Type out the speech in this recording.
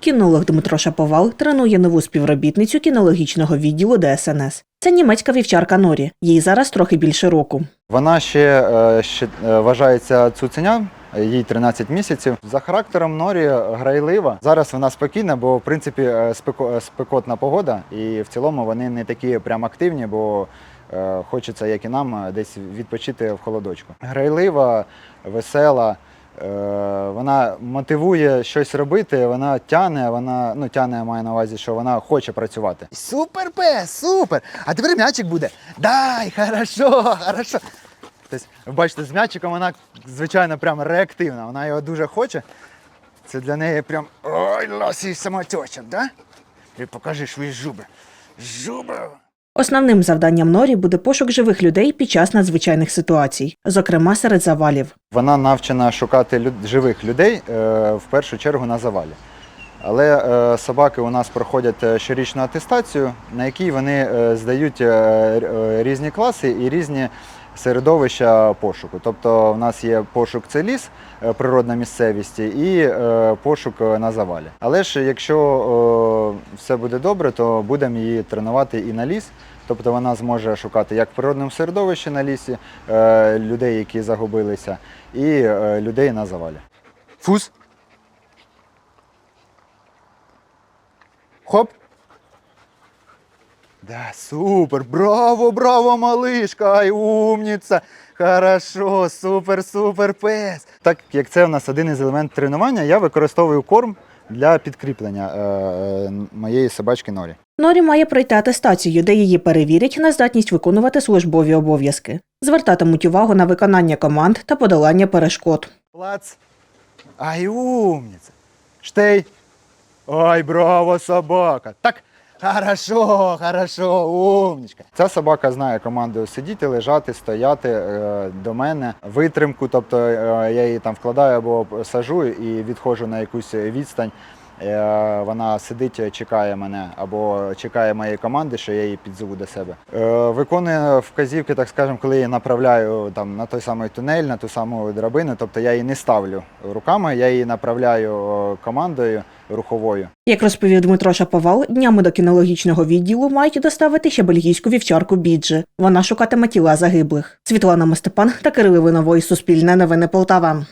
Кінолог Дмитро Шаповал тренує нову співробітницю кінологічного відділу ДСНС. Це німецька вівчарка Норі. Їй зараз трохи більше року. Вона ще, е, ще е, вважається цуценя, їй 13 місяців. За характером Норі грайлива. Зараз вона спокійна, бо в принципі е, спеко- спекотна погода, і в цілому вони не такі прям активні, бо хочеться, як і нам, десь відпочити в холодочку. Грайлива, весела. Е, Вона мотивує щось робити, вона тяне, вона ну тяне, я маю на увазі, що вона хоче працювати. Супер, пес, супер! А тепер м'ячик буде. Дай, хорошо, хорошо. Тобто, ви бачите, з м'ячиком вона, звичайно, прям реактивна. Вона його дуже хоче. Це для неї прям Ой, лосий самотечок, да? Ти покажи свої зуби. Зуби. Основним завданням Норі буде пошук живих людей під час надзвичайних ситуацій, зокрема серед завалів. вона навчена шукати люд- живих людей е, в першу чергу на завалі. Але е, собаки у нас проходять е, щорічну атестацію, на якій вони е, здають е, е, різні класи і різні середовища пошуку. Тобто в нас є пошук це ліс, е, природна місцевість, і е, пошук е, на завалі. Але ж якщо все буде добре, то будемо її тренувати і на ліс. Тобто вона зможе шукати як в природному середовищі на лісі людей, які загубилися, і людей на завалі. Фус. Хоп. Да, супер, браво, браво, малышка, ай, умниця. Хорошо, супер, супер, пес. Так як це в нас один із елементів тренування, я використовую корм для підкріплення е, е, моєї собачки Норі. Норі має пройти атестацію, де її перевірять на здатність виконувати службові обов'язки, звертатимуть увагу на виконання команд та подолання перешкод. Плац. Ай, умниця. Штей. Ай, браво, собака. Так, Хорошо, хорошо, умничка. Ця собака знає команду сидіти, лежати, стояти е, до мене, витримку, тобто е, я її там вкладаю або сажу і відходжу на якусь відстань. Е, Вона сидить, чекає мене або чекає моєї команди, що я її підзову до себе. Е, Виконує вказівки, так скажемо, коли я направляю там на той самий тунель, на ту саму драбину. Тобто я її не ставлю руками, я її направляю е, командою руховою. Як розповів Дмитро Шаповал, днями до кінологічного відділу мають доставити ще бельгійську вівчарку Біджі. Вона шукатиме тіла загиблих. Світлана Мостепан та Кирило Винової Суспільне новини Полтава.